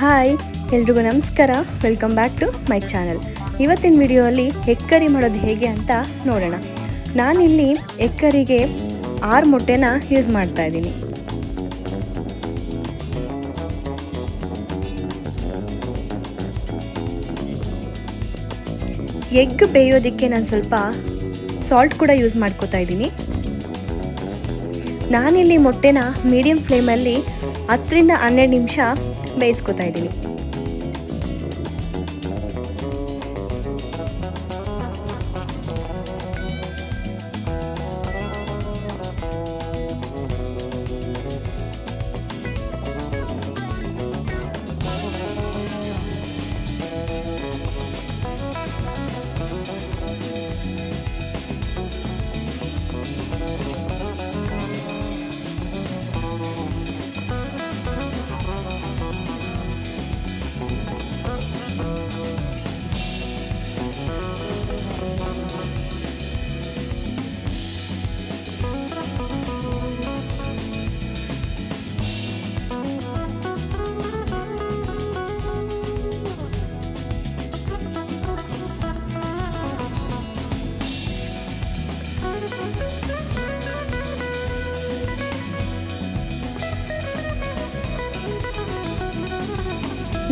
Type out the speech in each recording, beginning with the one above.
Hi, ಎಲ್ರಿಗೂ ನಮಸ್ಕಾರ. Welcome back to my channel ಇವತ್ತಿನ ವಿಡಿಯೋಲ್ಲಿ ಎಕ್ಕರಿ ಮಾಡೋದು ಹೇಗೆ ಅಂತ ನೋಡೋಣ. ನಾನಿಲ್ಲಿ ಎಕ್ಕರಿಗೆ ಆರು ಮೊಟ್ಟೆನ ಯೂಸ್ ಮಾಡ್ತಾ ಇದ್ದೀನಿ. ಎಗ್ ಬೇಯೋದಕ್ಕೆ ನಾನು ಸ್ವಲ್ಪ ಸಾಲ್ಟ್ ಕೂಡ ಯೂಸ್ ಮಾಡ್ಕೋತಾ ಇದ್ದೀನಿ. ನಾನಿಲ್ಲಿ ಮೊಟ್ಟೆನ ಮೀಡಿಯಂ ಫ್ಲೇಮಲ್ಲಿ ಹತ್ತರಿಂದ ಹನ್ನೆರಡು ನಿಮಿಷ ಬೇಯಿಸ್ಕೊತಾ ಇದ್ದೀನಿ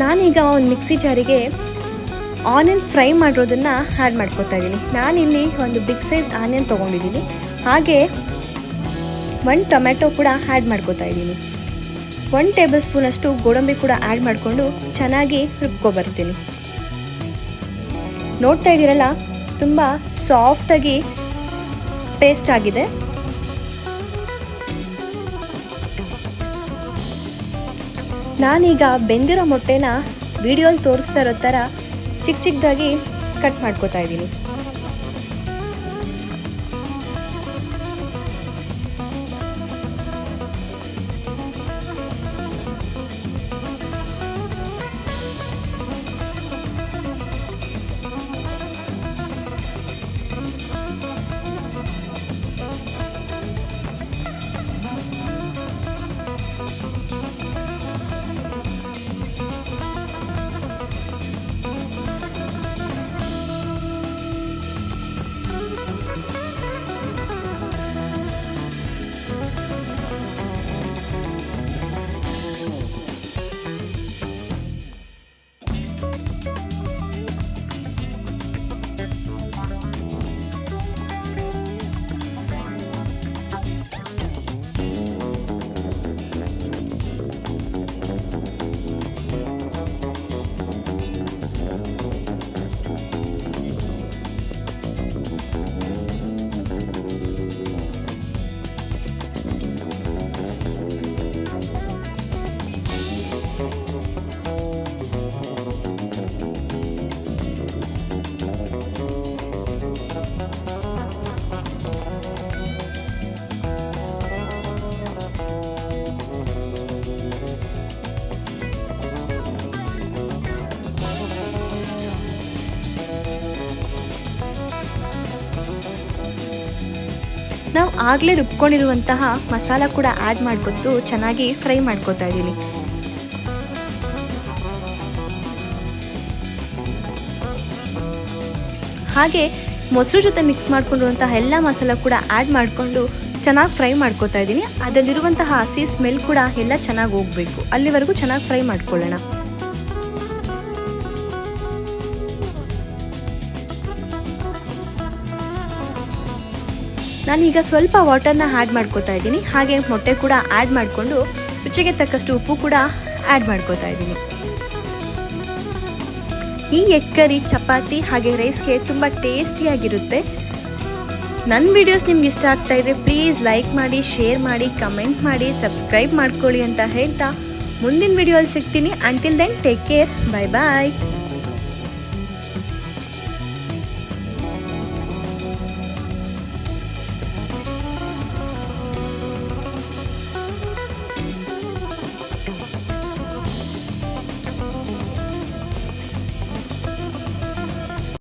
ನಾನೀಗ ಒಂದು ಮಿಕ್ಸಿ ಜಾರಿಗೆ ಆನಿಯನ್ ಫ್ರೈ ಮಾಡಿರೋದನ್ನು ಆ್ಯಡ್ ಮಾಡ್ಕೊತಾ ಇದ್ದೀನಿ. ನಾನಿಲ್ಲಿ ಒಂದು ಬಿಗ್ ಸೈಜ್ ಆನಿಯನ್ ತೊಗೊಂಡಿದ್ದೀನಿ. ಹಾಗೆ ಒನ್ ಟೊಮೆಟೊ ಕೂಡ ಆ್ಯಡ್ ಮಾಡ್ಕೋತಾ ಇದ್ದೀನಿ. ಒನ್ ಟೇಬಲ್ ಸ್ಪೂನಷ್ಟು ಗೋಡಂಬಿ ಕೂಡ ಆ್ಯಡ್ ಮಾಡಿಕೊಂಡು ಚೆನ್ನಾಗಿ ರುಬ್ಕೊಬರ್ತೀನಿ ನೋಡ್ತಾ ಇದ್ದೀರಲ್ಲ, ತುಂಬ ಸಾಫ್ಟಾಗಿ ಪೇಸ್ಟ್ ಆಗಿದೆ. ನಾನೀಗ ಬೆಂದಿರೋ ಮೊಟ್ಟೆನ ವಿಡಿಯೋಲಿ ತೋರಿಸ್ತಾ ಇರೋ ಥರ ಚಿಕ್ಕ ಚಿಕ್ಕದಾಗಿ ಕಟ್ ಮಾಡ್ಕೋತಾ ಇದ್ದೀನಿ. ನಾವು ಆಗಲೇ ರುಬ್ಕೊಂಡಿರುವಂತಹ ಮಸಾಲ ಕೂಡ ಆ್ಯಡ್ ಮಾಡ್ಕೊತು ಚೆನ್ನಾಗಿ ಫ್ರೈ ಮಾಡ್ಕೊತಾ ಇದ್ದೀನಿ. ಹಾಗೆ ಮೊಸರು ಜೊತೆ ಮಿಕ್ಸ್ ಮಾಡ್ಕೊಂಡಿರುವಂತಹ ಎಲ್ಲ ಮಸಾಲ ಕೂಡ ಆ್ಯಡ್ ಮಾಡಿಕೊಂಡು ಚೆನ್ನಾಗಿ ಫ್ರೈ ಮಾಡ್ಕೊತಾ ಇದ್ದೀನಿ. ಅದರಲ್ಲಿರುವಂತಹ ಹಸಿ ಸ್ಮೆಲ್ ಕೂಡ ಎಲ್ಲ ಚೆನ್ನಾಗಿ ಹೋಗಬೇಕು. ಅಲ್ಲಿವರೆಗೂ ಚೆನ್ನಾಗಿ ಫ್ರೈ ಮಾಡ್ಕೊಳ್ಳೋಣ. ನಾನೀಗ ಸ್ವಲ್ಪ ವಾಟರ್ನ ಆ್ಯಡ್ ಮಾಡ್ಕೋತಾ ಇದ್ದೀನಿ. ಹಾಗೆ ಮೊಟ್ಟೆ ಕೂಡ ಆ್ಯಡ್ ಮಾಡಿಕೊಂಡು ರುಚಿಗೆ ತಕ್ಕಷ್ಟು ಉಪ್ಪು ಕೂಡ ಆ್ಯಡ್ ಮಾಡ್ಕೋತಾ ಇದ್ದೀನಿ. ಈ ಎಗ್ ಕರಿ ಚಪಾತಿ ಹಾಗೆ ರೈಸ್ಗೆ ತುಂಬ ಟೇಸ್ಟಿಯಾಗಿರುತ್ತೆ ನನ್ನ ವಿಡಿಯೋಸ್ ನಿಮ್ಗೆ ಇಷ್ಟ ಆಗ್ತಾ ಇದ್ರೆ ಪ್ಲೀಸ್ ಲೈಕ್ ಮಾಡಿ ಶೇರ್ ಮಾಡಿ ಕಮೆಂಟ್ ಮಾಡಿ ಸಬ್ಸ್ಕ್ರೈಬ್ ಮಾಡ್ಕೊಳ್ಳಿ ಅಂತ ಹೇಳ್ತಾ ಮುಂದಿನ ವಿಡಿಯೋಲ್ಲಿ ಸಿಗ್ತೀನಿ. Until then take care bye bye